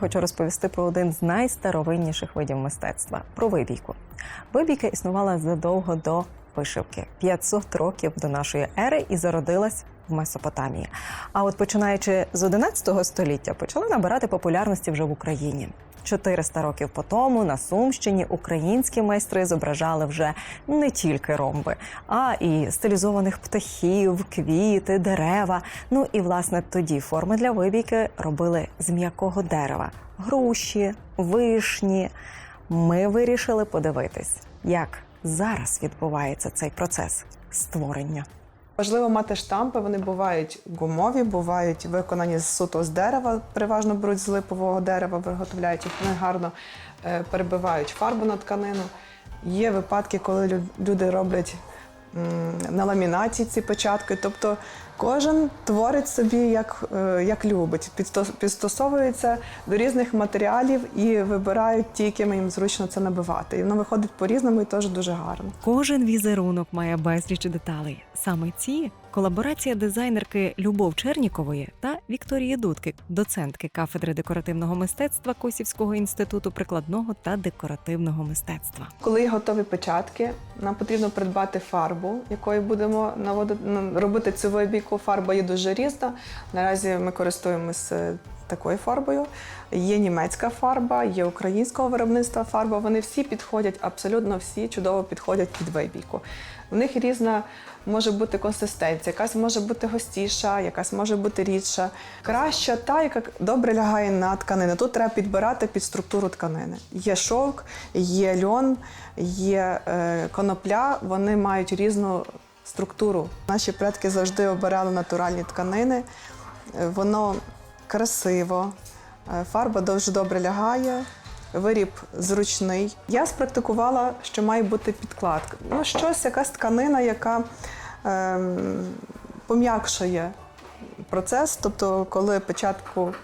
Хочу розповісти про один з найстаровинніших видів мистецтва про вибійку. Вибійка існувала задовго до вишивки 500 років до нашої ери і зародилась в Месопотамії. А от починаючи з 11 століття, почала набирати популярності вже в Україні. 400 років по тому на Сумщині українські майстри зображали вже не тільки ромби, а і стилізованих птахів, квіти, дерева. Ну і власне тоді форми для вибійки робили з м'якого дерева: груші, вишні. Ми вирішили подивитись, як зараз відбувається цей процес створення. Важливо мати штампи. Вони бувають гумові, бувають виконані з суто з дерева, переважно беруть з липового дерева, виготовляють їх. Вони гарно е, перебивають фарбу на тканину. Є випадки, коли люди роблять на ламінаті ці печатки. Тобто кожен творить собі як, е, як любить, підсто- підстосовується до різних матеріалів і вибирають ті, якими їм зручно це набивати. І воно виходить по-різному і теж дуже гарно. Кожен візерунок має безліч деталей. Саме ці колаборація дизайнерки Любов Чернікової та Вікторії Дудки, доцентки кафедри декоративного мистецтва Косівського інституту прикладного та декоративного мистецтва. Коли готові печатки, нам потрібно придбати фарбу, якою будемо наводити, робити цю вибійку. Фарба є дуже різна. Наразі ми користуємося такою фарбою. Є німецька фарба, є українського виробництва фарба. Вони всі підходять, абсолютно всі чудово підходять під вибійку. В них різна може бути консистенція, якась може бути густіша, якась може бути рідша. Краща та, яка добре лягає на тканину. Тут треба підбирати під структуру тканини. Є шовк, є льон, є е, конопля, вони мають різну структуру. Наші предки завжди обирали натуральні тканини. Е, Воно красиво, е, фарба дуже добре лягає. Виріб зручний. Я спрактикувала, що має бути підкладка. Ну, щось, якась тканина, яка ем, пом'якшує процес. Тобто, коли печатку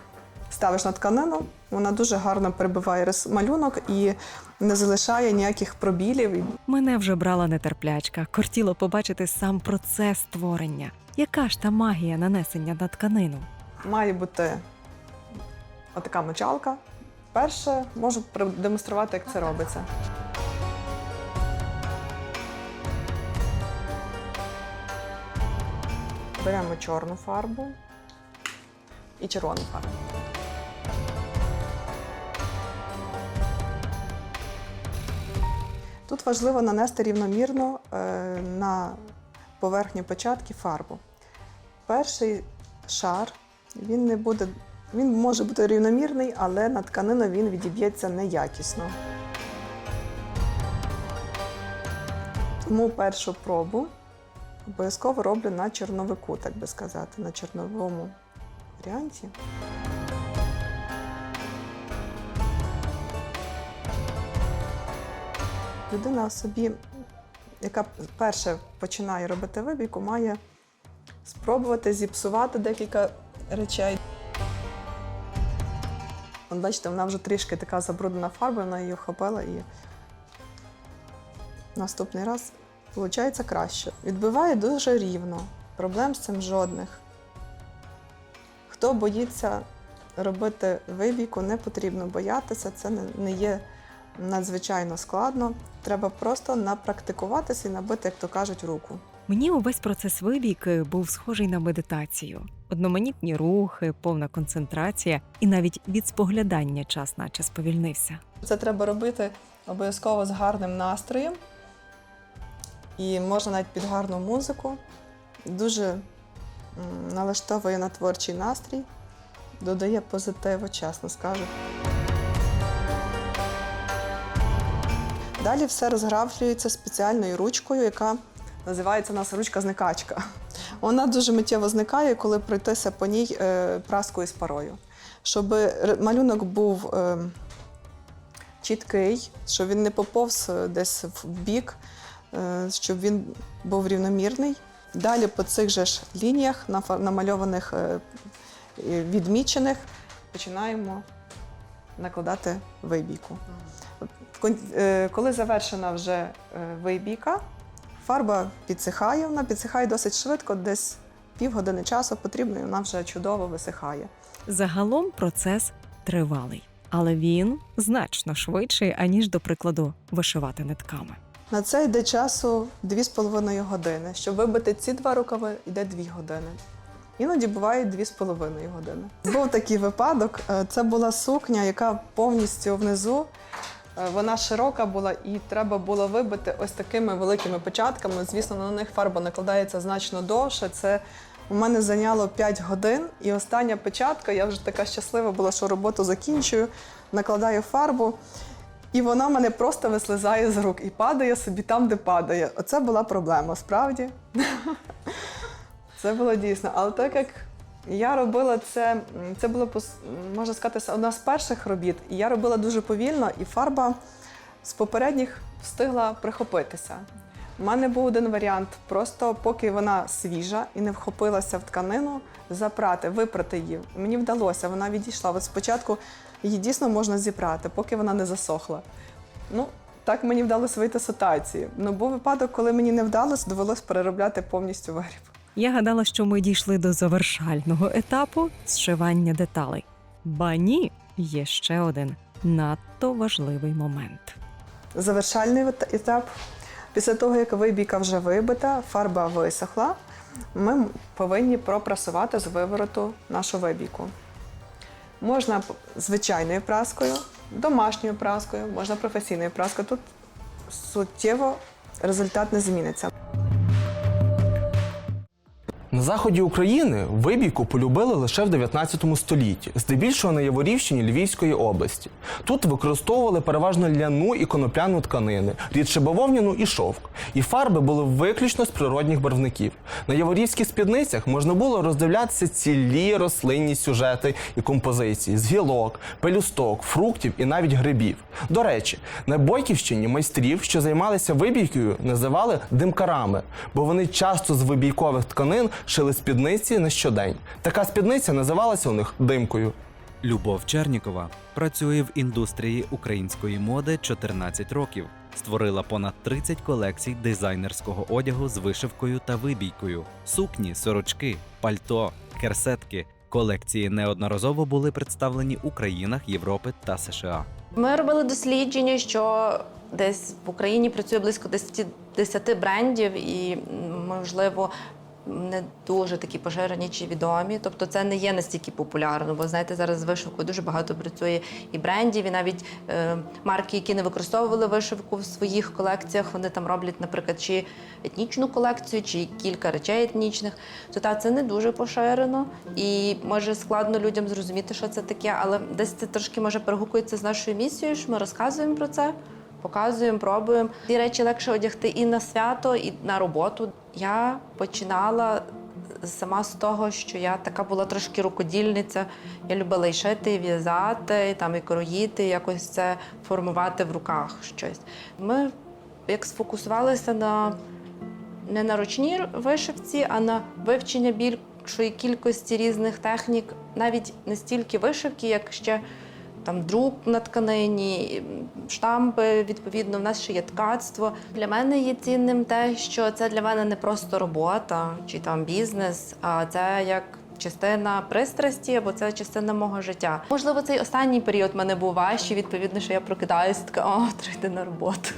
ставиш на тканину, вона дуже гарно перебиває малюнок і не залишає ніяких пробілів. Мене вже брала нетерплячка, кортіло побачити сам процес створення. Яка ж та магія нанесення на тканину? Має бути отака мочалка. Перше можу продемонструвати, як це робиться. Беремо чорну фарбу і червону фарбу. Тут важливо нанести рівномірно е, на поверхню початки фарбу. Перший шар він не буде, він може бути рівномірний, але на тканину він відіб'ється неякісно. Тому першу пробу обов'язково роблю на чорновику, так би сказати, на чорновому варіанті. Людина собі, яка перше починає робити вибійку, має спробувати зіпсувати декілька речей. От бачите, вона вже трішки така забруднена фарбою, вона її охопила і наступний раз виходить краще. Відбиває дуже рівно, проблем з цим жодних. Хто боїться робити вибійку, не потрібно боятися, це не є надзвичайно складно. Треба просто напрактикуватися і набити, як то кажуть, руку. Мені увесь процес вибійки був схожий на медитацію. Одноманітні рухи, повна концентрація, і навіть від споглядання час наче сповільнився. Це треба робити обов'язково з гарним настроєм. І можна навіть під гарну музику. Дуже налаштовує на творчий настрій, додає позитиву, чесно скажу. Далі все розграфлюється спеціальною ручкою, яка називається у нас ручка зникачка. Вона дуже миттєво зникає, коли пройтися по ній е, праскою з парою. Щоб малюнок був е, чіткий, щоб він не поповз е, десь в бік, щоб він був рівномірний. Далі по цих же ж лініях, намальованих, відмічених, починаємо накладати вибійку. Е, Коли завершена вже е, вибійка, фарба підсихає, вона підсихає досить швидко, десь півгодини часу потрібно, і вона вже чудово висихає. Загалом процес тривалий, але він значно швидший, аніж, до прикладу, вишивати нитками. На це йде часу 2,5 години. Щоб вибити ці два рукави, йде 2 години. Іноді буває 2,5 години. Був такий випадок. е, Це була сукня, яка повністю внизу. Е, Вона широка була, і треба було вибити ось такими великими початками. Звісно, на них фарба накладається значно довше. Це у мене зайняло 5 годин, і остання печатка, я вже така щаслива була, що роботу закінчую, накладаю фарбу. І вона мене просто вислизає з рук і падає собі там, де падає. Оце була проблема, справді. Це було дійсно. Але так як я робила це, це було можна сказати, одна з перших робіт, і я робила дуже повільно, і фарба з попередніх встигла прихопитися. У мене був один варіант: просто поки вона свіжа і не вхопилася в тканину, запрати, випрати її. Мені вдалося, вона відійшла. От спочатку її дійсно можна зіпрати, поки вона не засохла. Ну, так мені вдалося вийти з ситуації. Ну, був випадок, коли мені не вдалося, довелося переробляти повністю виріб. Я гадала, що ми дійшли до завершального етапу зшивання деталей. Ба ні, є ще один надто важливий момент. Завершальний етап. Після того, як вибійка вже вибита, фарба висохла, ми повинні пропрасувати з вивороту нашу вибійку. Можна звичайною праскою, домашньою праскою, можна професійною праскою. Тут суттєво результат не зміниться. На заході України вибійку полюбили лише в 19 столітті, здебільшого на Яворівщині Львівської області. Тут використовували переважно ляну і конопляну тканини, рідше бавовняну і шовк. І фарби були виключно з природних барвників. На яворівських спідницях можна було роздивлятися цілі рослинні сюжети і композиції з гілок, пелюсток, фруктів і навіть грибів. До речі, на Бойківщині майстрів, що займалися вибійкою, називали димкарами, бо вони часто з вибійкових тканин шили спідниці на щодень. Така спідниця називалася у них димкою. Любов Чернікова працює в індустрії української моди 14 років. Створила понад 30 колекцій дизайнерського одягу з вишивкою та вибійкою, сукні, сорочки, пальто, керсетки. Колекції неодноразово були представлені у країнах Європи та США. Ми робили дослідження, що десь в Україні працює близько 10, 10 брендів, і можливо. Не дуже такі поширені чи відомі, тобто це не є настільки популярно, бо знаєте, зараз з вишивкою дуже багато працює і брендів, і навіть е, марки, які не використовували вишивку в своїх колекціях, вони там роблять, наприклад, чи етнічну колекцію, чи кілька речей етнічних. То та це не дуже поширено, і може складно людям зрозуміти, що це таке, але десь це трошки може перегукується з нашою місією, що ми розказуємо про це. Показуємо, пробуємо. Ці речі легше одягти і на свято, і на роботу. Я починала сама з того, що я така була трошки рукодільниця. Я любила і шити, і в'язати, і там і кроїти, і якось це формувати в руках щось. Ми як сфокусувалися на не на ручній вишивці, а на вивчення більшої кількості різних технік, навіть не стільки вишивки, як ще там друк на тканині, штампи. Відповідно, в нас ще є ткацтво. Для мене є цінним те, що це для мене не просто робота чи там бізнес, а це як. Частина пристрасті, або це частина мого життя. Можливо, цей останній період мене був важчий, відповідно, що я прокидаюся, така, о, треба на роботу.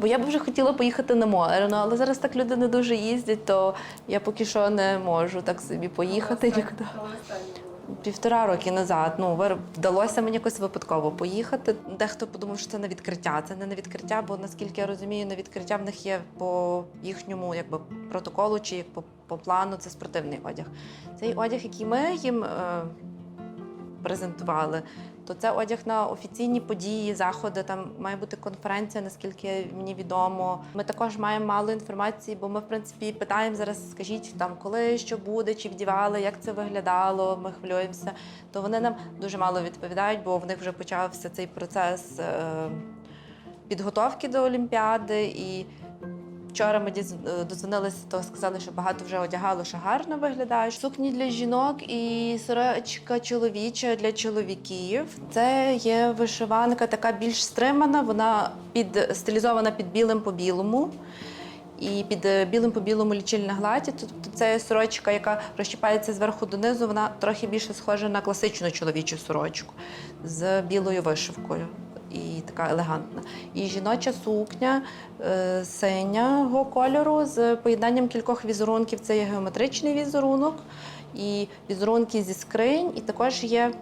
Бо я б вже хотіла поїхати на море, ну, але зараз так люди не дуже їздять, то я поки що не можу так собі поїхати нікуди. Півтора роки назад ну вдалося мені якось випадково поїхати. Дехто подумав, що це на відкриття. Це не на відкриття, бо наскільки я розумію, на відкриття в них є по їхньому якби протоколу чи по, по плану це спортивний одяг. Цей одяг, який ми їм е, презентували, то це одяг на офіційні події, заходи. Там має бути конференція, наскільки мені відомо. Ми також маємо мало інформації, бо ми, в принципі, питаємо зараз, скажіть там, коли що буде, чи вдівали, як це виглядало. Ми хвилюємося. То вони нам дуже мало відповідають, бо в них вже почався цей процес е, підготовки до Олімпіади і. Вчора ми діз- е, додзвонилися, то сказали, що багато вже одягало, що гарно виглядає. Сукні для жінок і сорочка чоловіча для чоловіків. Це є вишиванка така більш стримана, вона під стилізована під білим по білому. і під е, білим по білому лічильна гладі. Тобто це сорочка, яка розчіпається зверху донизу. Вона трохи більше схожа на класичну чоловічу сорочку з білою вишивкою. І така елегантна. І жіноча сукня е, синього кольору з поєднанням кількох візерунків. Це є геометричний візерунок і візерунки зі скринь, і також є.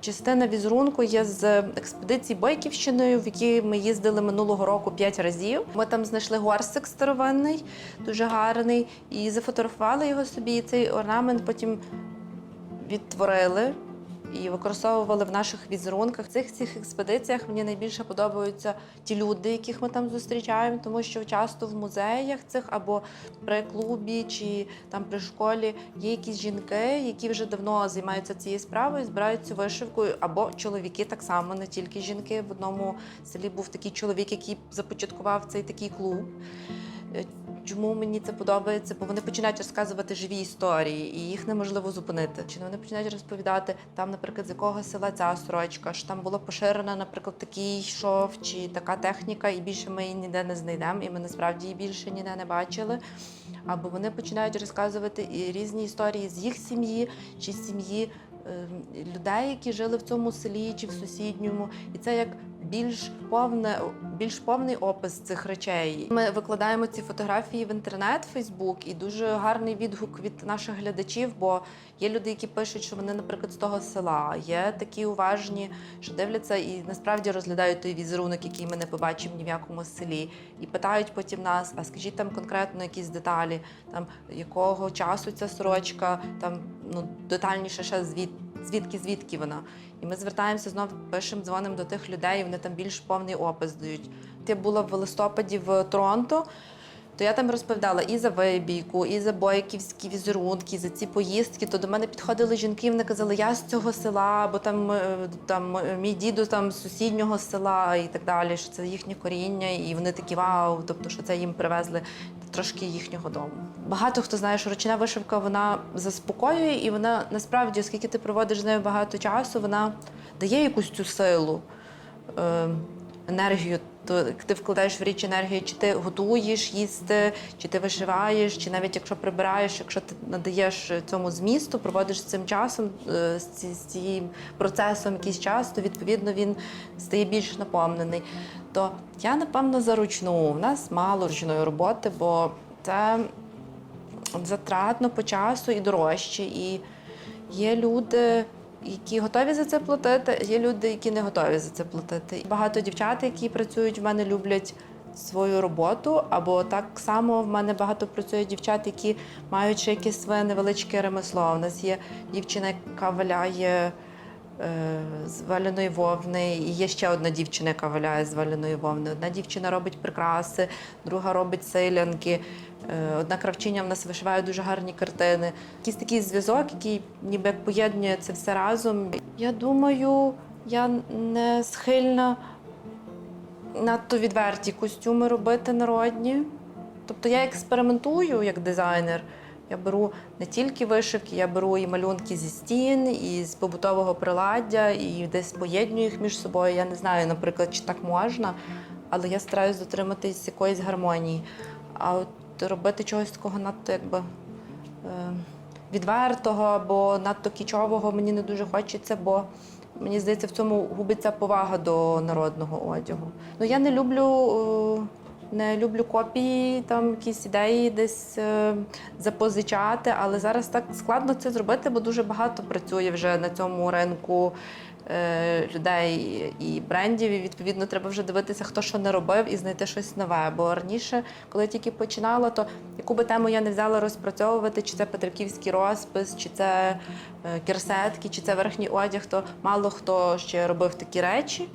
Частина візерунку є з експедиції Бойківщиною, в які ми їздили минулого року п'ять разів. Ми там знайшли горсик старовинний, дуже гарний, і зафотографували його собі. І цей орнамент потім відтворили і використовували в наших візерунках. В цих цих експедиціях мені найбільше подобаються ті люди, яких ми там зустрічаємо, тому що часто в музеях цих або при клубі чи там при школі є якісь жінки, які вже давно займаються цією справою, збирають цю вишивку, або чоловіки так само, не тільки жінки. В одному селі був такий чоловік, який започаткував цей такий клуб. Чому мені це подобається? Бо вони починають розказувати живі історії, і їх неможливо зупинити. Чи вони починають розповідати там, наприклад, з якого села ця сорочка, що там була поширена, наприклад, такий шов чи така техніка, і більше ми її ніде не знайдемо, і ми насправді її більше ніде не бачили. Або вони починають розказувати і різні історії з їх сім'ї чи сім'ї е, людей, які жили в цьому селі чи в сусідньому, і це як більш повне, більш повний опис цих речей. Ми викладаємо ці фотографії в інтернет, Фейсбук, і дуже гарний відгук від наших глядачів. Бо є люди, які пишуть, що вони, наприклад, з того села. Є такі уважні, що дивляться і насправді розглядають той візерунок, який ми не побачимо ні в якому селі, і питають потім нас: а скажіть там конкретно якісь деталі, там якого часу ця сорочка, там ну детальніше ще звід, звідки, звідки вона. І ми звертаємося знов, пишемо, дзвонимо до тих людей, і вони там більш повний опис дають. Ти була в листопаді в Торонто, то я там розповідала і за вибійку, і за бойківські візерунки, і за ці поїздки. То до мене підходили жінки, і вони казали, я з цього села, бо там, е, там е, мій діду там з сусіднього села і так далі, що це їхнє коріння, і вони такі вау, тобто, що це їм привезли трошки їхнього дому. Багато хто знає, що ручна вишивка вона заспокоює, і вона насправді, оскільки ти проводиш з нею багато часу, вона дає якусь цю силу, е, енергію. То як ти вкладаєш в річ енергію, чи ти готуєш їсти, чи ти вишиваєш, чи навіть якщо прибираєш, якщо ти надаєш цьому змісту, проводиш з цим часом, е, з цим процесом якийсь час, то відповідно він стає більш наповнений. То я напевно за ручну. У нас мало ручної роботи, бо це затратно по часу і дорожче. І є люди, які готові за це платити, є люди, які не готові за це платити. Багато дівчат, які працюють в мене, люблять свою роботу, або так само в мене багато працює дівчат, які мають ще якесь своє невеличке ремесло. У нас є дівчина, яка валяє. е, З валяної вовни, і є ще одна дівчина, яка валяє з валяної вовни. Одна дівчина робить прикраси, друга робить силянки. Е, Одна кравчиня в нас вишиває дуже гарні картини. Якийсь такий зв'язок, який ніби поєднує це все разом. Я думаю, я не схильна надто відверті костюми робити народні. Тобто я експериментую як дизайнер. Я беру не тільки вишивки, я беру і малюнки зі стін, і з побутового приладдя, і десь поєднюю їх між собою. Я не знаю, наприклад, чи так можна, але я стараюсь дотриматись якоїсь гармонії. А от робити чогось такого надто якби е, відвертого або надто кічового мені не дуже хочеться, бо мені здається, в цьому губиться повага до народного одягу. Ну я не люблю. е, Не люблю копії, там якісь ідеї десь е, запозичати, але зараз так складно це зробити, бо дуже багато працює вже на цьому ринку людей і брендів. І відповідно треба вже дивитися, хто що не робив, і знайти щось нове. Бо раніше, коли я тільки починала, то яку би тему я не взяла розпрацьовувати, чи це петриківський розпис, чи це керсетки, кірсетки, чи це верхній одяг, то мало хто ще робив такі речі.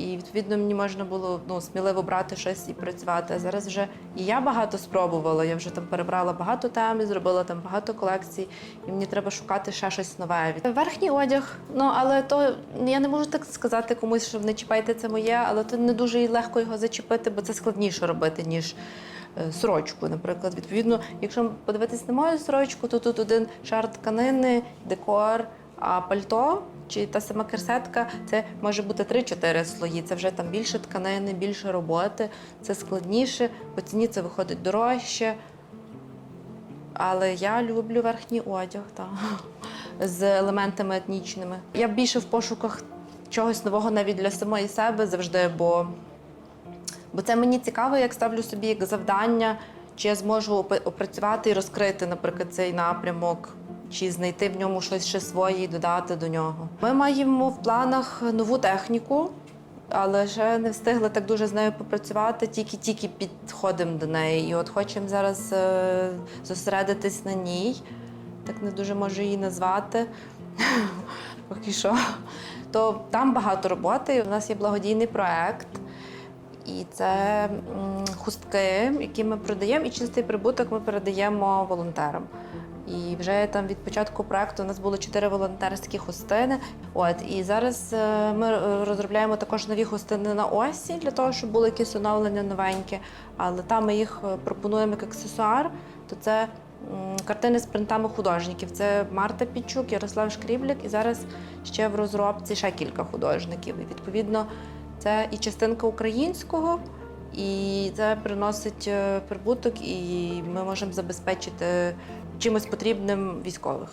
І відповідно мені можна було ну, сміливо брати щось і працювати. А зараз вже і я багато спробувала. Я вже там перебрала багато тем, і зробила там багато колекцій, і мені треба шукати ще щось нове. Верхній одяг, ну але то я не можу так сказати комусь, що не чіпайте це моє, але то не дуже легко його зачепити, бо це складніше робити, ніж е, сорочку. Наприклад, відповідно, якщо подивитись на мою сорочку, то тут один шар тканини, декор, а пальто чи та сама керсетка, це може бути 3-4 слої. Це вже там більше тканини, більше роботи, це складніше, по ціні це виходить дорожче. Але я люблю верхній одяг та, з елементами етнічними. Я більше в пошуках чогось нового навіть для самої себе завжди, бо, бо це мені цікаво, як ставлю собі як завдання, чи я зможу опрацювати і розкрити, наприклад, цей напрямок, чи знайти в ньому щось ще своє і додати до нього. Ми маємо в планах нову техніку. Але ще не встигли так дуже з нею попрацювати, тільки-тільки підходимо до неї. І от хочемо зараз е, зосередитись на ній. Так не дуже можу її назвати. Поки що. То там багато роботи. У нас є благодійний проект. І це хустки, які ми продаємо, і чистий прибуток ми передаємо волонтерам. І вже там від початку проекту у нас було чотири волонтерські хустини. От і зараз е, ми е, розробляємо також нові хустини на осі для того, щоб були якісь оновлення новенькі. Але там ми їх е, пропонуємо як аксесуар. То це картини з принтами художників. Це Марта Пічук, Ярослав Шкріблік, і зараз ще в розробці ще кілька художників. І відповідно це і частинка українського. І це приносить е, прибуток, і ми можемо забезпечити чимось потрібним військових.